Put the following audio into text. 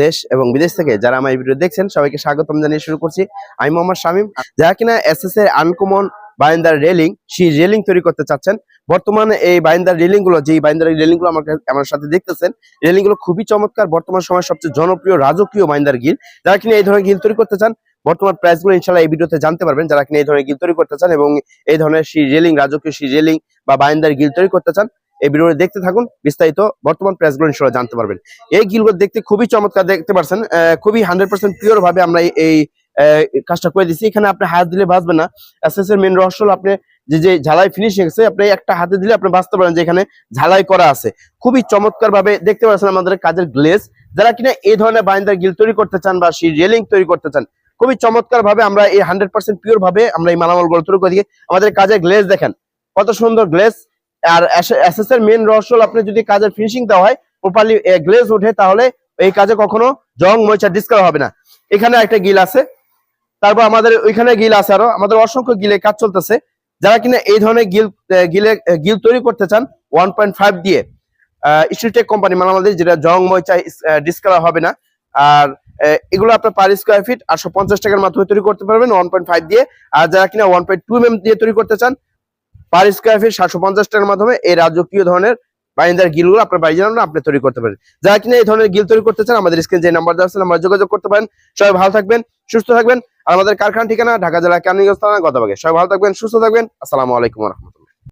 দেশ এবং বিদেশ থেকে যারা আমার এই ভিডিও দেখছেন, সবাইকে স্বাগতম জানিয়ে শুরু করছি। আমি মোহাম্মদ শামীম। যারা কিনা এসএস এর আনকমন বাইন্দার রেলিং সেই রেলিং তৈরি করতে চাচ্ছেন, বর্তমানে এই বাইন্দার রেলিংগুলো যে বাইন্দার রেলিংগুলো আমার আমার সাথে দেখতেছেন রেলিংগুলো খুবই চমৎকার, বর্তমান সময় সবচেয়ে জনপ্রিয়, রাজকীয় বাইন্দার গিল যারা কিনা এই ধরনের গিল তৈরি করতে চান, বর্তমান প্রাইসগুলো ইনশাল্লাহ এই ভিডিওতে জানতে পারবেন, যারা কিনা এই ধরনের গিল তৈরি করতে চান এবং এই ধরনের সেই রেলিং রাজকীয় সেই রেলিং বা বাইন্দার গিল তৈরি করতে চান এই ভিডিওটা দেখতে থাকুন, বিস্তারিত বর্তমান প্রাইসগুলো ইনশাল্লাহ জানতে পারবেন। এই গিলগুলো দেখতে খুবই চমৎকার দেখতে পারছেন খুবই হান্ড্রেড পার্সেন্ট পিওর ভাবে আমরা এই- কাজটা করে দিচ্ছি এখানে আপনি হাত দিলে ভাসবে না। এসএস এর মেন রহস্য আপনি যে যে ঝালাই ফিনিশিং আছে আপনি একটা হাতে দিলে আপনি বাঁচতে পারেন যে এখানে ঝালাই করা আছে। খুবই চমৎকার ভাবে দেখতে পাচ্ছেন আমাদের কাজের গ্লেজ যারা কিনা এই ধরনের বাইন্দার গিল তৈরি করতে চান বা সেই রেলিং তৈরি করতে চান, খুবই চমৎকার ভাবে আমরা এই হান্ড্রেড পার্সেন্ট পিওর ভাবে আমরা এই মালামালগুলো তৈরি করে দিই আমাদের কাজের গ্লেজ দেখেন। কত সুন্দর গ্লেজ আর এসএস এর মেন রহস্য হলো আপনি যদি কাজের ফিনিশিং দেওয়া হয় প্রপারলি গ্লেজ ওঠে, তাহলে এই কাজে কখনো জং ময়চা ডিসকার হবে না। এখানে একটা গিল আছে। তারপর আমাদের ওইখানে গিল আছে আরও। আমাদের অসংখ্য গিলে কাজ চলতেছে। যারা কিনা এই ধরনের গিল গিলে গিল তৈরি করতে চান ওয়ান পয়েন্ট ফাইভ দিয়ে স্ট্রিটেক কোম্পানি মানে আমাদের যেটা জং ময়চা ডিসকালার হবে না। আর এগুলো আপনার পার স্কোয়ার ফিট আটশো পঞ্চাশ টাকার মাধ্যমে তৈরি করতে পারবেন ওয়ান পয়েন্ট ফাইভ দিয়ে। আর যারা কিনা ওয়ান পয়েন্ট টু এম দিয়ে তৈরি করতে চান পার স্কোয়ার ফিট সাতশো পঞ্চাশ টাকার মাধ্যমে এই রাজকীয় ধরনের বাইন্দার গিলগুলো আপনার বাড়ি জানানো আপনি তৈরি করতে পারেন। যারা কিনা এই ধরনের গিল তৈরি করতে চান, আমাদের স্ক্রিনে যে নাম্বার দেওয়া আছে আমরা যোগাযোগ করতে পারেন। সবাই ভালো থাকবেন, সুস্থ থাকবেন। আমাদের কারখানা ঠিকানা ঢাকা জেলা কেন থানা গতবাগে সবাই ভালো থাকবেন, সুস্থ থাকবেন। আসসালামু আলাইকুম রহমতুল্লাহ।